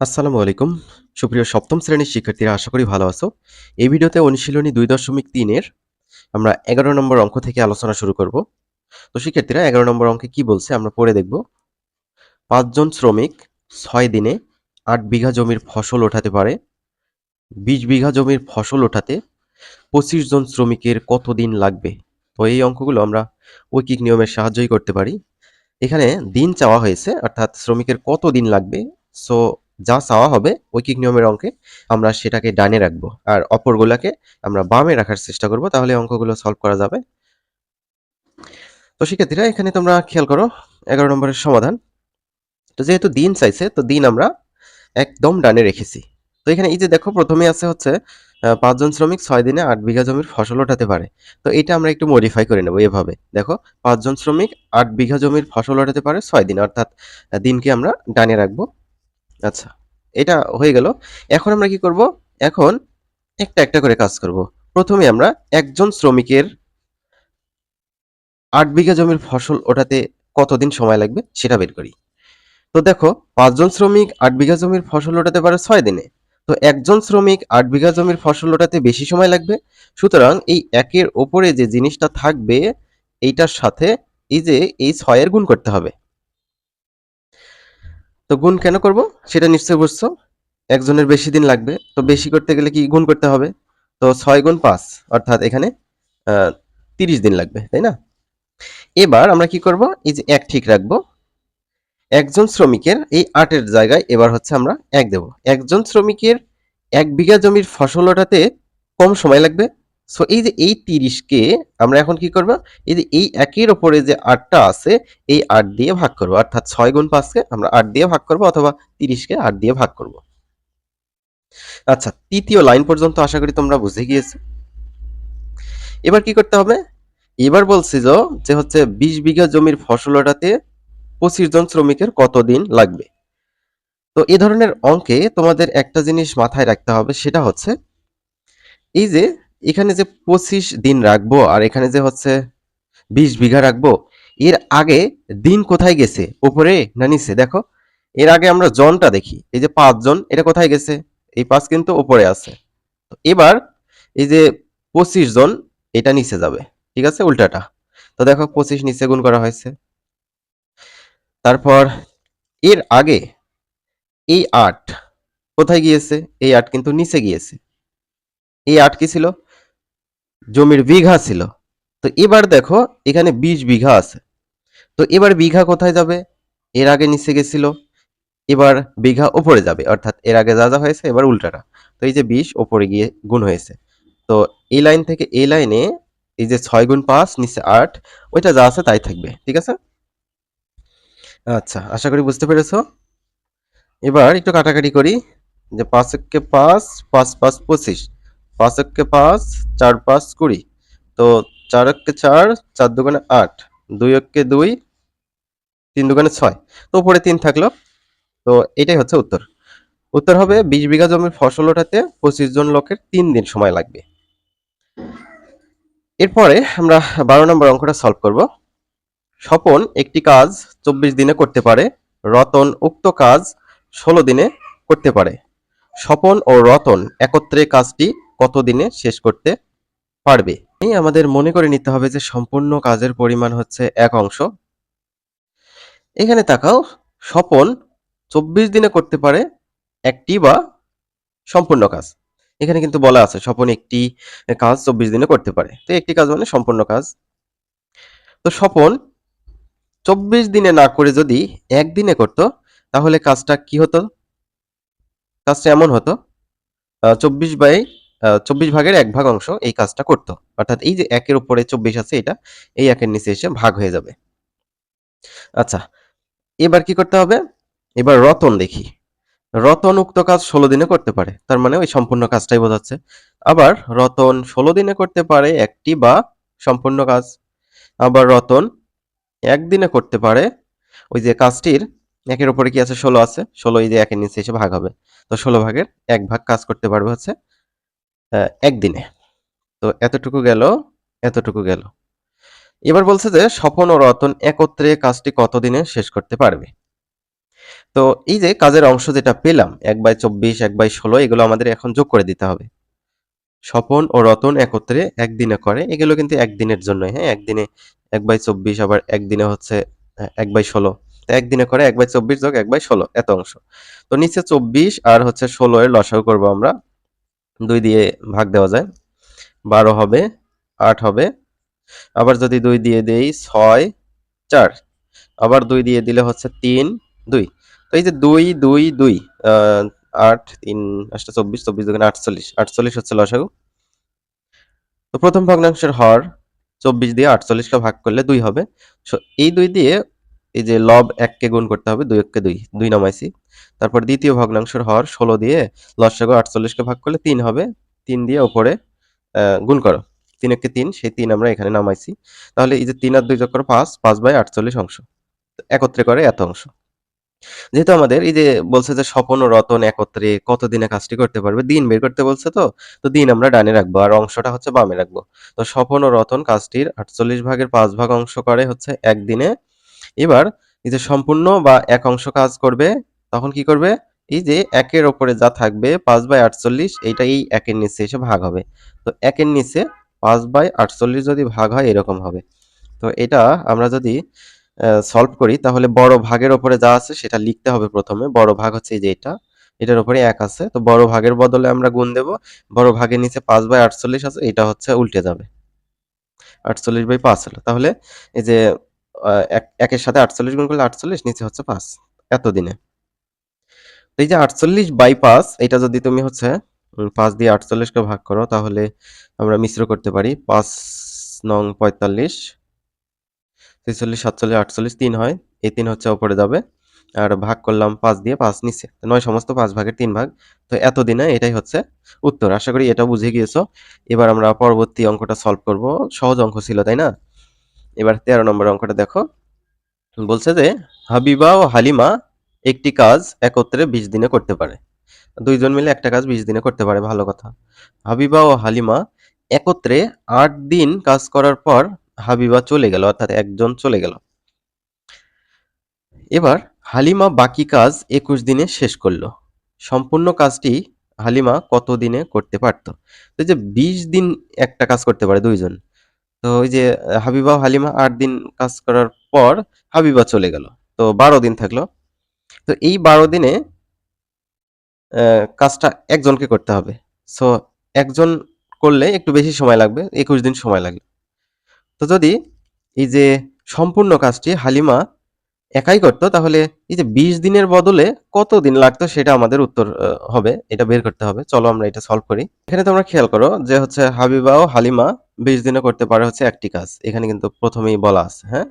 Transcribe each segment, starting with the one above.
আসসালামু আলাইকুম। সুপ্রিয় সপ্তম শ্রেণির শিক্ষার্থীরা, আশা করি ভালো আছো। এই ভিডিওতে অনুশীলনী দুই দশমিক তিনের আমরা এগারো নম্বর অঙ্ক থেকে আলোচনা শুরু করব। তো শিক্ষার্থীরা, এগারো নম্বর অঙ্কে কি বলছে আমরা পড়ে দেখব। পাঁচজন শ্রমিক ছয় দিনে আট বিঘা জমির ফসল ওঠাতে পারে। বিশ বিঘা জমির ফসল ওঠাতে পঁচিশ জন শ্রমিকের কত দিন লাগবে? তো এই অঙ্কগুলো আমরা ঐকিক নিয়মের সাহায্যই করতে পারি। এখানে দিন চাওয়া হয়েছে, অর্থাৎ শ্রমিকের কত দিন লাগবে? সো যা চাওয়া হবে ঐকিক নিয়মের অঙ্কে আমরা সেটাকে ডানে রাখব। আর অপরগুলাকে আমরা বামে রাখার চেষ্টা করব, তাহলে অঙ্কগুলো সলভ করা যাবে। তো শিক্ষার্থীরা, এখানে তোমরা খেয়াল করো, এগারো নম্বরের সমাধান। তো যেহেতু দিন চাইছে, তো দিন আমরা একদম ডানে রেখেছি। তো এখানে এই যে দেখো, প্রথমে আছে হচ্ছে পাঁচজন শ্রমিক ছয় দিনে আট বিঘা জমির ফসল ওঠাতে পারে। তো এটা আমরা একটু মডিফাই করে নেব এভাবে। দেখো, পাঁচজন শ্রমিক আট বিঘা জমির ফসল ওঠাতে পারে ছয় দিন, অর্থাৎ দিনকে আমরা ডানে রাখব। আচ্ছা এটা হয়ে গেল। এখন আমরা কি করব? এখন একটা একটা করে কাজ করব। প্রথমে আমরা একজন শ্রমিকের আট বিঘা জমির ফসল ওঠাতে কতদিন সময় লাগবে সেটা বের করি। তো দেখো, পাঁচজন শ্রমিক আট বিঘা জমির ফসল ওঠাতে পারে ছয় দিনে। তো একজন শ্রমিক আট বিঘা জমির ফসল ওঠাতে বেশি সময় লাগবে। সুতরাং এই একের ওপরে যে জিনিসটা থাকবে, এইটার সাথে এই যে এই ছয়ের গুণ করতে হবে। তো গুণ কেন করব? সেটা নিশ্চয়ই বুঝছ। একজনের বেশি দিন লাগবে। তো বেশি করতে গেলে কি গুণ করতে হবে? তো ছয় গুণ পাঁচ, অর্থাৎ এখানে তিরিশ দিন লাগবে, তাই না? এবার আমরা কি করব? এই যে এক ঠিক রাখব। একজন শ্রমিকের এই আটের জায়গায় এবার হচ্ছে আমরা এক দেব। একজন শ্রমিকের এক বিঘা জমির ফসল ওঠাতে কম সময় লাগবে। সো এই যে এই তিরিশকে আমরা এখন কি করব? এই যে এই একের ওপরে যে আটটা আছে, এই আট দিয়ে ভাগ করব। অর্থাৎ ছয় গুণ পাঁচকে আমরা আট দিয়ে ভাগ করব অথবা তিরিশকে আট দিয়ে ভাগ করব। আচ্ছা তৃতীয় লাইন পর্যন্ত আশা করি তোমরা বুঝে গিয়েছো। এবার কি করতে হবে? এবার বলছি যে হচ্ছে বিশ বিঘা জমির ফসল ওঠাতে পঁচিশ জন শ্রমিকের কতদিন লাগবে? তো এ ধরনের অঙ্কে তোমাদের একটা জিনিস মাথায় রাখতে হবে, সেটা হচ্ছে এই যে এখানে যে পঁচিশ দিন রাখব আর এখানে যে হচ্ছে বিশ বিঘা রাখব, এর আগে দিন কোথায় গেছে? উপরে না নিচে? দেখো, এর আগে আমরা জনটা দেখি, এই যে পাঁচজন, এটা কোথায় গেছে? এই পাঁচ কিন্তু উপরে আছে। এবার এই যে পঁচিশ জন, এটা নিচে যাবে, ঠিক আছে? উল্টাটা। তো দেখো, পঁচিশ নিচে গুণ করা হয়েছে। তারপর এর আগে এই আট কোথায় গিয়েছে? এই আট কিন্তু নিচে গিয়েছে। এই আট কি ছিল? জমির বিঘা ছিল। তো এবার দেখো, এখানে বিশ বিঘা আছে। তো এবার বিঘা কোথায় যাবে? এর আগে নিচে গেছিল, এবার বিঘা ওপরে যাবে। অর্থাৎ এর আগে যা যা হয়েছে, এবার উল্টাটা। তো এই যে বিশ ওপরে গিয়ে গুণ হয়েছে। তো এই লাইন থেকে এই লাইনে এই যে ছয় গুণ পাঁচ, নিচে আট, ওইটা যা আছে তাই থাকবে, ঠিক আছে? আচ্ছা আশা করি বুঝতে পেরেছ? এবার একটু কাটাকাটি করি যে পাঁচ এককে পাঁচ পাঁচ পাঁচ, পঁচিশ। পাঁচ পাঁচ, চার পাঁচ কুড়ি। তো চার এককে চার চার দোকানে আট, দুই এককে দুই, তিন দোকানে ছয়। তো উপরে তিন থাকল। তো এটাই হচ্ছে উত্তর। উত্তর হবে বিশ বিঘা জমির ফসল ওঠাতে পঁচিশ জন লোকের তিন দিন সময় লাগবে। এরপরে আমরা বারো নম্বর অঙ্কটা সলভ করব। স্বপন একটি কাজ চব্বিশ দিনে করতে পারে, রতন উক্ত কাজ ষোলো দিনে করতে পারে। স্বপন ও রতন একত্রে কাজটি কত দিনে শেষ করতে পারবে? এই আমাদের মনে করে নিতে হবে যে সম্পূর্ণ কাজের পরিমাণ হচ্ছে এক অংশ। এখানে তাকাও, স্বপন চব্বিশ দিনে করতে পারে একটি বা সম্পূর্ণ কাজ। এখানে কিন্তু বলা আছে, স্বপন একটি কাজ চব্বিশ দিনে করতে পারে। তো একটি কাজ মানে সম্পূর্ণ কাজ। তো স্বপন চব্বিশ দিনে না করে যদি একদিনে করতো, তাহলে কাজটা কি হতো? কাজটা এমন হতো চব্বিশ বাই চব্বিশ ভাগের এক ভাগ অংশ এই কাজটা করতো। অর্থাৎ এই যে একের উপরে চব্বিশ আছে এটা, এই একের নিচে এসে ভাগ হয়ে যাবে। আচ্ছা এবার কি করতে হবে? এবার রতন দেখি। রতন উক্ত কাজ ষোলো দিনে করতে পারে, তার মানে ওই সম্পূর্ণ কাজটাই বোঝাচ্ছে। আবার রতন ষোলো দিনে করতে পারে একটি বা সম্পূর্ণ কাজ। আবার রতন একদিনে করতে পারে, ওই যে কাজটির একের উপরে কি আছে? ষোলো আছে। ষোলো এই যে একের নিচে এসে ভাগ হবে। তো ষোলো ভাগের এক ভাগ কাজ করতে পারবে হচ্ছে একদিনে। তো এতটুকু গেল এতটুকু গেল। এবার বলছে যে স্বপন ও রতন একত্রে কাজটি কতদিনে শেষ করতে পারবে? তো এই যে কাজের অংশ যেটা পেলাম, এক বাই চব্বিশ, এক বাই ষোলো, এগুলো আমাদের এখন যোগ করে দিতে হবে। স্বপন ও রতন একত্রে একদিনে করে, এগুলো কিন্তু একদিনের জন্য হ্যাঁ? একদিনে এক বাই চব্বিশ, আবার একদিনে হচ্ছে এক বাই ষোলো। একদিনে করে এক বাই চব্বিশ যোগ এক বাই ষোলো, এত অংশ। তো নিচে চব্বিশ আর হচ্ছে ষোলো এর লসাগু করব আমরা। দুই দিয়ে ভাগ দেওয়া যায়। বারো হবে আট হবে। আবার যদি দুই দিয়ে দেই ছয় চার। আবার দুই দিয়ে দিলে হচ্ছে তিন দুই। তো এই যে দুই দুই দুই আট তিন আটটা চব্বিশ চব্বিশ দুগুণে আটচল্লিশ। আটচল্লিশ হচ্ছে লসাগু তো প্রথম ভগ্নাংশের হর চব্বিশ দিয়ে আটচল্লিশকে ভাগ করলে দুই হবে। So, এই দুই দিয়ে এই যে লব এককে গুণ করতে হবে, দুই এককে দুই দুই নামাইছি। তারপর দ্বিতীয় ভগ্নাংশের হর ষোলো দিয়ে লসাগু আটচল্লিশকে ভাগ করলে তিন হবে, তিন দিয়ে ওপরে গুণ করো। তিন একে তিন, সেই তিন আমরা এখানে নামাইছি। তাহলে এই যে তিন আর দুই যোগ করো পাঁচ পাঁচ বাই আটচল্লিশ অংশ। একত্রে করে এত অংশ। যেহেতু আমাদের এই যে বলছে যে স্বপন ও রতন একত্রে কতদিনে কাজটি করতে পারবে, দিন বের করতে বলছে তো তো দিন আমরা ডানে রাখব আর অংশটা হচ্ছে বামে রাখব। তো স্বপন ও রতন কাজটির আটচল্লিশ ভাগের পাঁচ ভাগ অংশ করে হচ্ছে একদিনে এবার এই যে সম্পূর্ণ বা এক অংশ কাজ করবে, তখন কি করবে? এই যে একের ওপরে যা থাকবে পাঁচ বাই আটচল্লিশ এইটা এই একের নিচে এসে ভাগ হবে। তো একের নিচে পাঁচ বাই আটচল্লিশ যদি ভাগ হয়, এরকম হবে। তো এটা আমরা যদি সলভ করি, তাহলে বড় ভাগের ওপরে যা আছে, সেটা লিখতে হবে প্রথমে। বড় ভাগ হচ্ছে এই যে এটা। এটার উপরে এক আছে। তো বড় ভাগের বদলে আমরা গুণ দেব। বড় ভাগের নিচে পাঁচ বাই আটচল্লিশ আছে, এটা হচ্ছে উল্টে যাবে। আটচল্লিশ বাই পাঁচ হলো। তাহলে এই যে একের সাথে আটচল্লিশ গুণ করলে আটচল্লিশ, নিচে হচ্ছে পাঁচ এতদিনে। এই যে আটচল্লিশ বাই পাঁচ, এটা যদি তুমি হচ্ছে পাঁচ দিয়ে আটচল্লিশকে ভাগ করো, তাহলে আমরা মিশ্র করতে পারি পাঁচ নং পঁয়তাল্লিশ, ছেচল্লিশ, সাতচল্লিশ, আটচল্লিশ, তিন হয়, এই তিন হচ্ছে ওপরে যাবে। আর ভাগ করলাম পাঁচ দিয়ে পাঁচ নিচে নয় সমস্ত পাঁচ ভাগের তিন ভাগ। তো এতদিনে এটাই হচ্ছে উত্তর। আশা করি এটা বুঝে গিয়েছো। এবার আমরা পরবর্তী অঙ্কটা সলভ করব। সহজ অঙ্ক ছিল, তাই না? এবার তেরো নম্বর অঙ্কটা দেখো। বলছে যে, হাবিবা ও হালিমা একটি কাজ একত্রে বিশ দিনে করতে পারে। দুইজন মিলে একটা কাজ বিশ দিনে করতে পারে, ভালো কথা। হাবিবা ও হালিমা একত্রে আট দিন কাজ করার পর হাবিবা চলে গেল, অর্থাৎ একজন চলে গেল। এবার হালিমা বাকি কাজ একুশ দিনে শেষ করল। সম্পূর্ণ কাজটি হালিমা কত দিনে করতে পারতো? যে বিশ দিন একটা কাজ করতে পারে দুইজন তো ওই যে হাবিবা ও হালিমা আট দিন কাজ করার পর হাবিবা চলে গেল। তো বারো দিন থাকল। তো এই বারো দিনে কাজটা একজনকে করতে হবে। সো একজন করলে একটু বেশি সময় লাগবে, একুশ দিন সময় লাগবে তো যদি এই যে সম্পূর্ণ কাজটি হালিমা একাই করতো, তাহলে এই যে বিশ দিনের বদলে কত দিন লাগতো সেটা আমাদের উত্তর হবে, এটা বের করতে হবে। চলো আমরা এটা সলভ করি। এখানে তোমরা খেয়াল করো যে হচ্ছে হাবিবা ও হালিমা বিশ দিনে করতে পারে হচ্ছে একটি কাজ। এখানে কিন্তু প্রথমেই বলা আছে হ্যাঁ?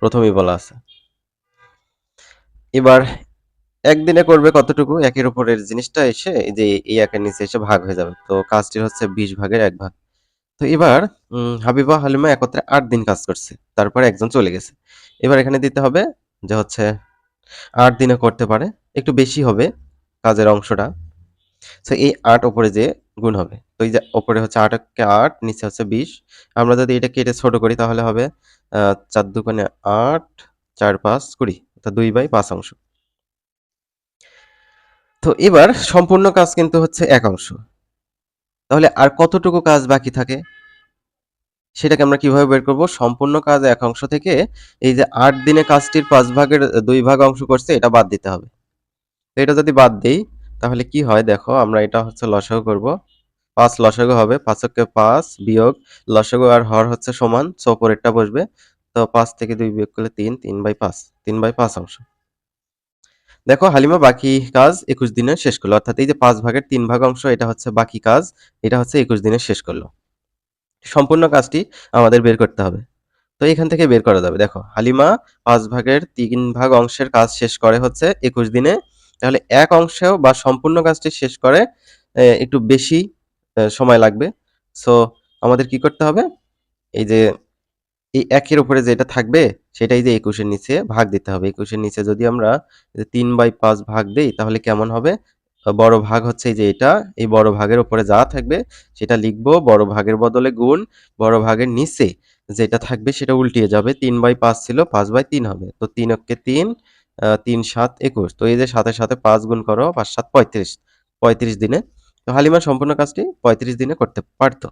প্রথমেই বলা আছে। এবার একদিনে করবে কতটুকু? একের উপরের জিনিসটা এসে যে এই একের নিচে এসে ভাগ হয়ে যাবে। তো কাজটি হচ্ছে বিশ ভাগের এক ভাগ। তো এবার হাবিবা হালিমা একত্রে আট দিন কাজ করছে। তারপরে একজন চলে গেছে। এবার এখানে দিতে হবে যে হচ্ছে আট দিনে করতে পারে, একটু বেশি হবে কাজের অংশটা। তো এই আট ওপরে যে গুণ হবে, তো এই যে ওপরে হচ্ছে আটকে আট, নিচে হচ্ছে বিশ। আমরা যদি এটা কেটে ছোট করি তাহলে হবে চার দুগুণে আট, চার পাঁচ কুড়ি, অর্থাৎ দুই বাই পাঁচ অংশ। তো এবার সম্পূর্ণ কাজ কিন্তু হচ্ছে এক অংশ। তাহলে আর কতটুকু কাজ বাকি থাকে? সেটাকে আমরা কীভাবে বের করব? সম্পূর্ণ কাজ এক অংশ থেকে এই যে আট দিনে কাজটির পাঁচ ভাগের দুই ভাগ অংশ করছে, এটা বাদ দিতে হবে। তো এটা যদি বাদ দিই, তাহলে কি হয়? দেখো, আমরা এটা হচ্ছে লসাগু করব। পাঁচ লসাগু হবে পাঁচকে পাঁচ বিয়োগ, লসাগু আর হর হচ্ছে সমান, সো উপরেরটা বসবে। তো পাঁচ থেকে দুই বিয়োগ করলে তিন তিন বাই পাঁচ, তিন বাই পাঁচ অংশ। দেখো, হালিমা বাকি কাজ একুশ দিনে শেষ করল। অর্থাৎ এই যে পাঁচ ভাগের তিন ভাগ অংশ, এটা হচ্ছে বাকি কাজ, এটা হচ্ছে একুশ দিনে শেষ করল। সম্পূর্ণ কাজটি আমাদের বের করতে হবে। তো এখান থেকে বের করা যাবে। দেখো, হালিমা পাঁচ ভাগের তিন ভাগ অংশের কাজ শেষ করে হচ্ছে একুশ দিনে। তাহলে এক অংশেও বা সম্পূর্ণ কাজটি শেষ করে একটু বেশি সময় লাগবে। সো, আমাদের কি করতে হবে? এই যে, এই একের উপরে যেটা থাকবে, সেটাই যে একুশের নিচে ভাগ দিতে হবে। একুশের নিচে যদি আমরা তিন বাই পাঁচ ভাগ দিই, তাহলে কেমন হবে? বড় ভাগ হচ্ছে এই যে এটা, এই বড় ভাগের উপরে যা থাকবে সেটা লিখব, বড় ভাগের বদলে গুণ, বড় ভাগের নিচে যেটা থাকবে সেটা উল্টিয়ে যাবে, তিন বাই পাঁচ ছিল, পাঁচ বাই তিন হবে। তো তিন অক্ষে তিন তিন সাত একুশ। তো এই যে সাথে সাথে পাঁচ গুণ করো, পাঁচ সাত পঁয়ত্রিশ পঁয়ত্রিশ দিনে। তো হালিমা সম্পূর্ণ কাজটি পঁয়ত্রিশ দিনে করতে পারতো।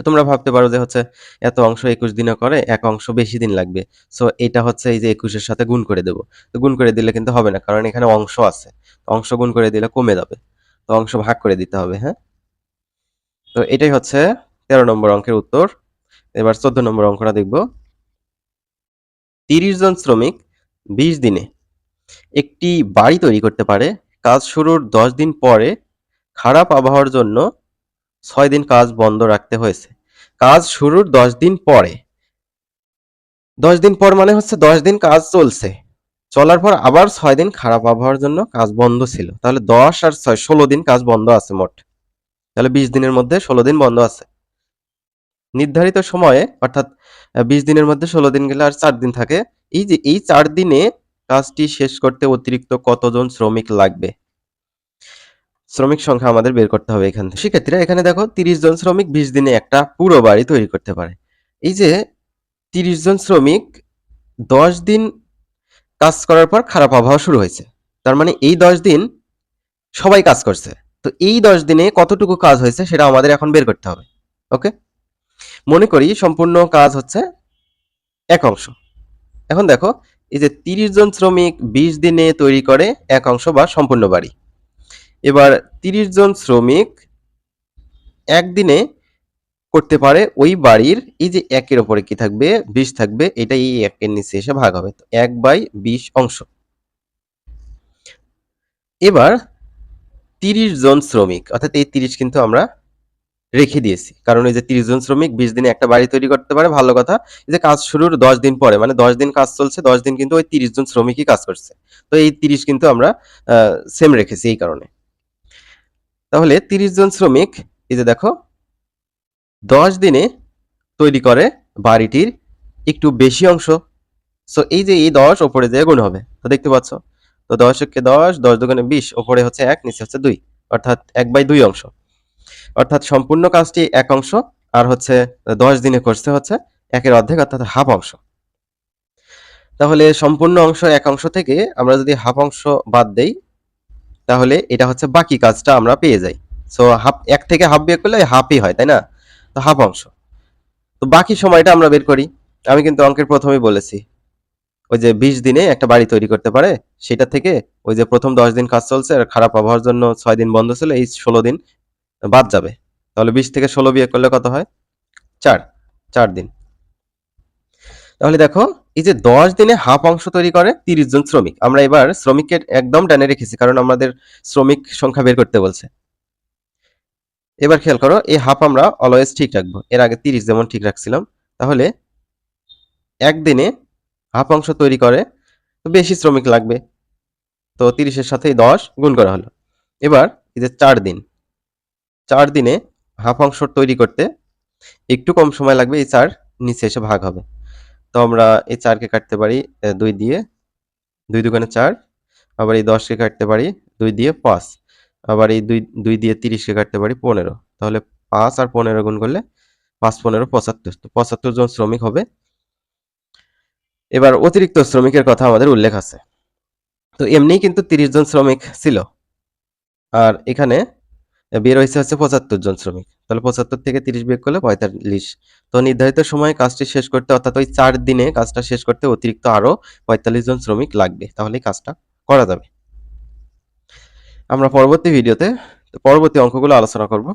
তো তোমরা ভাবতে পারো যে হচ্ছে এত অংশ একুশ দিনে করে, এক অংশ বেশি দিন লাগবে। সো এটা হচ্ছে এই যে একুশের সাথে গুণ করে দেবো। তো গুণ করে দিলে কিন্তু হবে না, কারণ এখানে অংশ আছে। অংশ গুণ করে দিলে কমে যাবে। তো অংশ ভাগ করে দিতে হবে হ্যাঁ? তো এটাই হচ্ছে তেরো নম্বর অঙ্কের উত্তর। এবার চোদ্দ নম্বর অঙ্কটা দেখব। তিরিশ জন শ্রমিক বিশ দিনে একটি বাড়ি তৈরি করতে পারে। কাজ শুরুর দশ দিন পরে খারাপ আবহাওয়ার জন্য ছয় দিন কাজ বন্ধ রাখতে হয়েছে। কাজ শুরুর দশ দিন পরে। দশ দিন পর মানে হচ্ছে দশ দিন কাজ চলছে। চলার পর আবার ছয় দিন খারাপ আবহাওয়ার জন্য কাজ বন্ধ ছিল। তাহলে দশ আর ছয়, ষোলো দিন কাজ বন্ধ আছে মোট। তাহলে বিশ দিনের মধ্যে ষোলো দিন বন্ধ আছে। নির্ধারিত সময়ে, অর্থাৎ বিশ দিনের মধ্যে ষোলো দিন গেলে আর চার দিন থাকে। এই যে এই চার দিনে কাজটি শেষ করতে অতিরিক্ত কতজন শ্রমিক লাগবে? শ্রমিক সংখ্যা আমাদের বের করতে হবে এখান থেকে। সেক্ষেত্রে এখানে দেখো তিরিশ জন শ্রমিক বিশ দিনে একটা পুরো বাড়ি তৈরি করতে পারে। এই যে তিরিশ জন শ্রমিক দশ দিন কাজ করার পর খারাপ আবহাওয়া শুরু হয়েছে। তার মানে এই দশ দিন সবাই কাজ করছে। তো এই দশ দিনে কতটুকু কাজ হয়েছে সেটা আমাদের এখন বের করতে হবে। ওকে? মনে করি সম্পূর্ণ কাজ হচ্ছে এক অংশ। এখন দেখো এই যে তিরিশ জন শ্রমিক বিশ দিনে তৈরি করে এক অংশ বা সম্পূর্ণ বাড়ি। এবার তিরিশ জন শ্রমিক একদিনে করতে পারে ওই বাড়ির, এই যে একের ওপরে কি থাকবে? বিশ থাকবে এটা এই একের নিচে এসে ভাগ হবে। তো এক বাই বিশ অংশ। এবার তিরিশ জন শ্রমিক, অর্থাৎ এই তিরিশ কিন্তু আমরা রেখে দিয়েছি। কারণ এই যে তিরিশ জন শ্রমিক বিশ দিনে একটা বাড়ি তৈরি করতে পারে, ভালো কথা। এই যে কাজ শুরুর দশ দিন পরে মানে দশ দিন কাজ চলছে, দশ দিন কিন্তু ওই তিরিশ জন শ্রমিকই কাজ করছে। তো এই তিরিশ কিন্তু আমরা সেম রেখেছি এই কারণে। তাহলে তিরিশ জন শ্রমিক, এই যে দেখো, দশ দিনে তৈরি করে বাড়িটির একটু বেশি অংশ। সো এই যে এই দশ, ওপরে যে গুণ হবে, তো দেখতে পাচ্ছ? তো দশ দশ দশ দোকানে বিশ, ওপরে হচ্ছে এক, নিচে হচ্ছে দুই, অর্থাৎ এক বাই দুই অংশ। অর্থাৎ সম্পূর্ণ কাজটি এক অংশ, আর হচ্ছে দশ দিনে করতে হচ্ছে একের অর্ধেক, অর্থাৎ হাফ অংশ। তাহলে সম্পূর্ণ অংশ এক অংশ থেকে আমরা যদি হাফ অংশ বাদ দেই তাহলে এটা হচ্ছে বাকি কাজটা আমরা পেয়ে যাই। সো হাফ এক থেকে হাফ বিয়োগ করলে হাফই হয়, তাই না? তো হাফ অংশ। তো বাকি সময়টা আমরা বের করি। আমি কিন্তু অঙ্কের প্রথমেই বলেছি। ওই যে বিশ দিনে একটা বাড়ি তৈরি করতে পারে, সেটা থেকে ওই যে প্রথম দশ দিন কাজ চলছে, আর খারাপ আবহাওয়ার জন্য ছয় দিন বন্ধ ছিল, এই ষোলো দিন বাদ যাবে। তাহলে বিশ থেকে ষোলো বিয়ে করলে কত হয়? চার। চার দিন। তাহলে দেখো, এই যে দশ দিনে হাফ অংশ তৈরি করে তিরিশ জন শ্রমিক। আমরা এবার শ্রমিকের একদম ডানে রেখেছি, কারণ আমাদের শ্রমিক সংখ্যা বের করতে বলছে। এবার খেয়াল করো, এই হাফ আমরা অলওয়েজ ঠিক রাখব। এর আগে তিরিশ যেমন ঠিক রাখছিলাম, তাহলে একদিনে হাফ অংশ তৈরি করে তো বেশি শ্রমিক লাগবে। তো তিরিশের সাথে দশ গুণ করা হলো। এবার এই যে চার দিন, চার দিনে হাফ অংশ তৈরি করতে একটু কম সময় লাগবে, এই চার নিচে এসে ভাগ হবে। তো আমরা এই চারকে কাটতে পারি দুই দিয়ে, দুই দোকানে চার, আবার এই দশকে কাটতে পারি, দুই দিয়ে পাঁচ, আবার এই দুই দুই দিয়ে তিরিশকে কাটতে পারি পনেরো, তাহলে পাঁচ আর পনেরো গুণ করলে পাঁচ পনেরো পঁচাত্তর, তো পঁচাত্তর জন শ্রমিক হবে। এবার অতিরিক্ত শ্রমিকের কথা আমাদের উল্লেখ আছে। তো এমনি কিন্তু তিরিশ জন শ্রমিক ছিল। আর এখানে বের হয়েছে হচ্ছে পঁচাত্তর জন শ্রমিক। তাহলে পঁচাত্তর থেকে তিরিশ বিয়োগ করলে পঁয়তাল্লিশ। তো নির্ধারিত সময়ে কাজটি শেষ করতে, অর্থাৎ ওই চার দিনে কাজটা শেষ করতে অতিরিক্ত আরও পঁয়তাল্লিশ জন শ্রমিক লাগবে। তাহলে কাজটা করা যাবে। আমরা পরবর্তী ভিডিওতে, পরবর্তী অঙ্কগুলো আলোচনা করব।